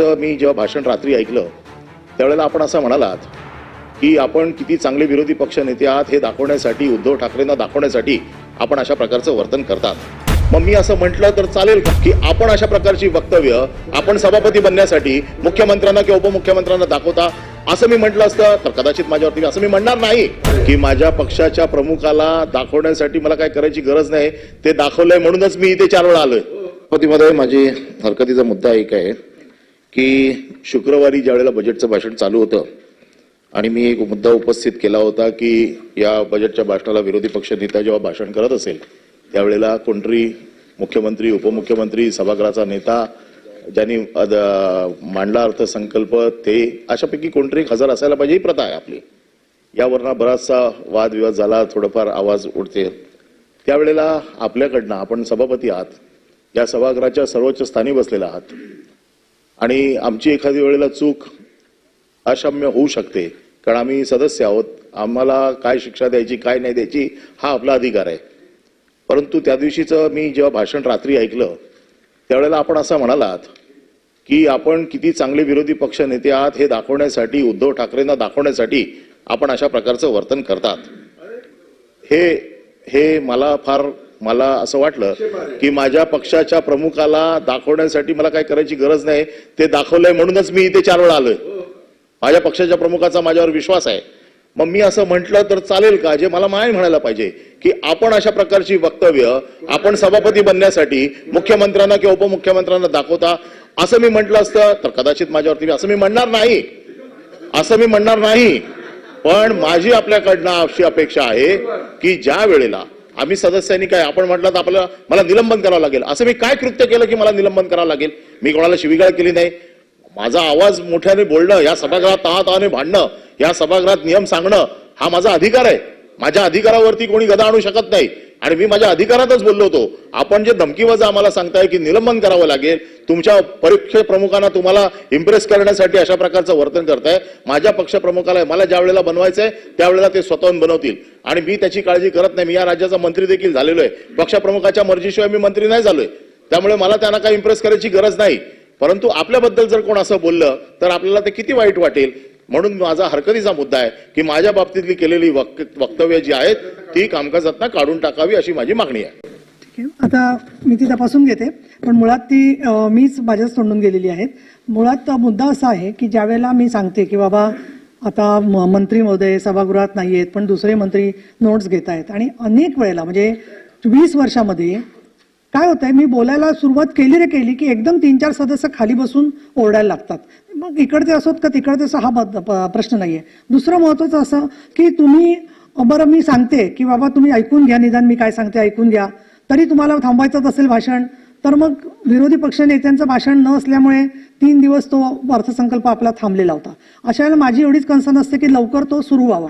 मी जेव्हा भाषण रात्री ऐकलं त्यावेळेला आपण असं म्हणालात की आपण किती चांगले विरोधी पक्ष नेते आहात हे दाखवण्यासाठी उद्धव ठाकरेंना दाखवण्यासाठी आपण अशा प्रकारचं वर्तन करतात. मग मी असं म्हटलं तर चालेल का की आपण अशा प्रकारची वक्तव्य आपण सभापती बनण्यासाठी मुख्यमंत्र्यांना किंवा उपमुख्यमंत्र्यांना दाखवता असं मी म्हटलं असतं. तर कदाचित माझ्यावरती असं मी म्हणणार नाही की माझ्या पक्षाच्या प्रमुखाला दाखवण्यासाठी मला काय करायची गरज नाही. ते दाखवलंय म्हणूनच मी इथे चार वेळा आलोय. सभापतीमध्ये माझी हरकतीचा मुद्दा एक आहे. की शुक्रवारी ज्यावेळेला बजेटचं भाषण चालू होतं आणि मी एक मुद्दा उपस्थित केला होता की या बजेटच्या भाषणाला विरोधी पक्ष नेता जेव्हा भाषण करत असेल त्यावेळेला कोणतरी मुख्यमंत्री उपमुख्यमंत्री सभागृहाचा नेता ज्यांनी अद- मांडला अर्थसंकल्प ते अशापैकी कोणतरी एक हजर असायला पाहिजे ही प्रथा आहे आपली. यावरनं बराचसा वादविवाद झाला थोडंफार आवाज उडते. त्यावेळेला आपल्याकडनं आपण सभापती आहात या सभागृहाच्या सर्वोच्च स्थानी बसलेला आहात. आणि आमची एखादी वेळेला चूक अशम्य होऊ शकते कारण आम्ही सदस्य आहोत. आम्हाला काय शिक्षा द्यायची काय नाही द्यायची हा आपला अधिकार आहे. परंतु त्या दिवशीचं मी जेव्हा भाषण रात्री ऐकलं त्यावेळेला आपण असं म्हणालात की आपण किती चांगले विरोधी पक्ष नेते आहात हे दाखवण्यासाठी उद्धव ठाकरेंना दाखवण्यासाठी आपण अशा प्रकारचं वर्तन करतात. हे हे मला फार मला असं वाटलं की माझ्या पक्षाच्या प्रमुखाला दाखवण्यासाठी मला काय करायची गरज नाही. ते दाखवलंय म्हणूनच मी इथे चार वेळा आलोय. माझ्या पक्षाच्या प्रमुखाचा माझ्यावर विश्वास आहे. मग मी असं म्हटलं तर चालेल का? जे मला माय म्हणायला पाहिजे की आपण अशा प्रकारची वक्तव्य आपण सभापती बनण्यासाठी मुख्यमंत्र्यांना किंवा उपमुख्यमंत्र्यांना दाखवता असं मी म्हटलं असतं तर कदाचित माझ्यावरती असं मी म्हणणार नाही. असं मी म्हणणार नाही. पण माझी आपल्याकडनं अशी अपेक्षा आहे की ज्या वेळेला आम्ही सदस्यांनी काय आपण म्हटलं तर आपल्याला मला निलंबन करावं लागेल. असं मी काय कृत्य केलं की मला निलंबन करावं लागेल? मी कोणाला शिवीगाळ केली नाही? माझा आवाज मोठ्याने बोलणं या सभागृहात तहातहाने भांडणं या सभागृहात नियम सांगणं हा माझा अधिकार आहे. माझ्या अधिकारावरती कोणी गदा आणू शकत नाही. आणि मी माझ्या अधिकारातच बोललो होतो. आपण जे धमकीवजा आम्हाला सांगताय की निलंबन करावं लागेल तुमच्या परीक्षे प्रमुखांना तुम्हाला इम्प्रेस करण्यासाठी अशा प्रकारचं वर्तन करताय. माझ्या पक्षप्रमुखाला मला ज्या वेळेला बनवायचंय त्यावेळेला ते स्वतःहून बनवतील. आणि मी त्याची काळजी करत नाही. मी या राज्याचा मंत्री देखील झालेलो आहे पक्षप्रमुखाच्या मर्जीशिवाय मी मंत्री नाही झालोय. त्यामुळे मला त्यांना काही इम्प्रेस करायची गरज नाही. परंतु आपल्याबद्दल जर कोण असं बोललं तर आपल्याला ते किती वाईट वाटेल? म्हणून माझा हरकतीचा मुद्दा आहे की माझ्या बाबतीतली केलेली वक्तव्य जी आहेत ती कामकाजातनं काढून टाकावी अशी माझी मागणी आहे. आता मी ती तपासून घेते पण मुळात ती मीच माझ्याच तोंडून गेलेली आहेत. मुळात मुद्दा असा आहे की ज्यावेळेला मी सांगते की बाबा आता म- मंत्री महोदय सभागृहात नाही आहेत पण दुसरे मंत्री नोट्स घेत आहेत आणि अनेक वेळेला म्हणजे वीस वर्षामध्ये काय होतंय मी बोलायला सुरुवात केली रे केली की एकदम तीन चार सदस्य खाली बसून ओरडायला लागतात. मग इकडचे असोत का तिकडचे असं हा प्रश्न नाही आहे दुसरं महत्वाचं असं की तुम्ही बरं मी सांगते की बाबा तुम्ही ऐकून घ्या निदान मी काय सांगते ऐकून घ्या. तरी तुम्हाला थांबायचंच असेल भाषण. तर मग विरोधी पक्षनेत्यांचं भाषण न असल्यामुळे तीन दिवस तो अर्थसंकल्प आपला थांबलेला होता. अशा वेळेला माझी एवढीच कन्सर्न असते की लवकर तो सुरू व्हावा.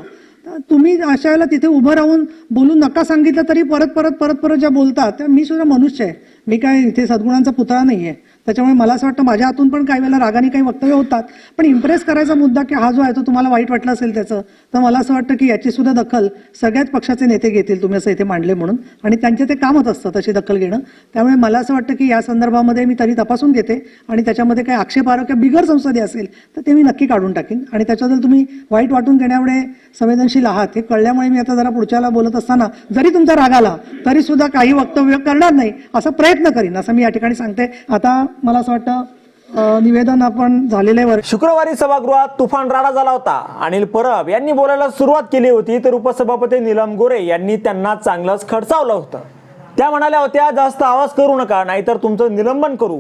तुम्ही अशा वेळेला तिथे उभं राहून बोलू नका सांगितलं तरी परत परत परत परत ज्या बोलतात त्या मी सुद्धा मनुष्य आहे. मी काय इथे सद्गुणांचा पुतळा नाही आहे त्याच्यामुळे मला असं वाटतं माझ्या हातून पण काही वेळेला रागाने काही वक्तव्य होतात. पण इम्प्रेस करायचा मुद्दा की हा जो आहे तो तुम्हाला वाईट वाटला असेल त्याचं तर मला असं वाटतं की याची सुद्धा दखल सगळ्याच पक्षाचे नेते घेतील तुम्ही असं इथे मांडले म्हणून. आणि त्यांचे ते कामच असतं तशी दखल घेणं. त्यामुळे मला असं वाटतं की या संदर्भामध्ये मी तरी तपासून घेते. आणि त्याच्यामध्ये काही आक्षेपार्ह किंवा बिगर संसदीय असेल तर ते मी नक्की काढून टाकेन. आणि त्याच्याबद्दल तुम्ही वाईट वाटून घेण्यामुळे संवेदनशील आहात हे कळल्यामुळे मी आता जरा पुढच्याला बोलत असताना जरी तुमचा राग आला तरी सुद्धा काही वक्तव्य करणार नाही असा प्रयत्न करीन असं मी या ठिकाणी सांगते. आता मला असं वाटतं निवेदन आपण झालेले वर शुक्रवारी सभागृहात तुफान राडा झाला होता. अनिल परब यांनी बोलायला सुरुवात केली होती तर उपसभापती नीलम गोरे यांनी त्यांना चांगलंच खडसावलं होतं. त्या म्हणाल्या होत्या जास्त आवाज करू नका नाहीतर तुमचं निलंबन करू.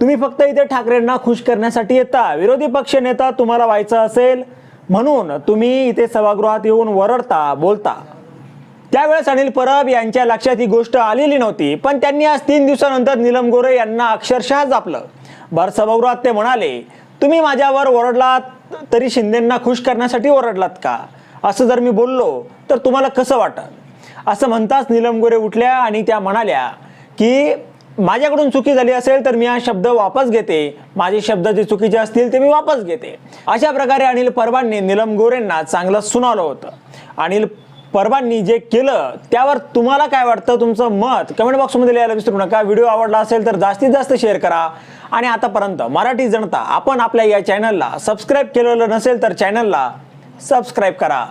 तुम्ही फक्त इथे ठाकरेंना खुश करण्यासाठी येता. विरोधी पक्ष नेता तुम्हाला व्हायचं असेल म्हणून तुम्ही इथे सभागृहात येऊन वरडता बोलता. त्यावेळेस अनिल परब यांच्या लक्षात ही गोष्ट आलेली नव्हती पण त्यांनी आज तीन दिवसानंतर नीलम गोरे यांना अक्षरशः जापलं. भर सभागृहात ते म्हणाले तुम्ही माझ्यावर ओरडलात तरी शिंदेंना खुश करण्यासाठी ओरडलात का? असं जर मी बोललो तर तुम्हाला कसं वाटत असं म्हणताच नीलम गोरे उठल्या आणि त्या म्हणाल्या की माझ्याकडून चुकी झाली असेल तर मी हा शब्द वापस घेते. माझे शब्द जे चुकीचे असतील ते मी वापस घेते. अशा प्रकारे अनिल परबांनी नीलम गोरेंना चांगलं सुनावलं होतं. अनिल परबांनी जे केलं त्यावर तुम्हाला काय वाटतं तुमचं मत? कमेंट बॉक्समध्ये लिहायला विसरू नका. व्हिडिओ आवडला असेल तर जास्तीत जास्त शेअर करा. आणि आतापर्यंत मराठी जनता आपण आपल्या या चॅनलला सबस्क्राईब केलेलं नसेल तर चॅनलला सबस्क्राईब करा.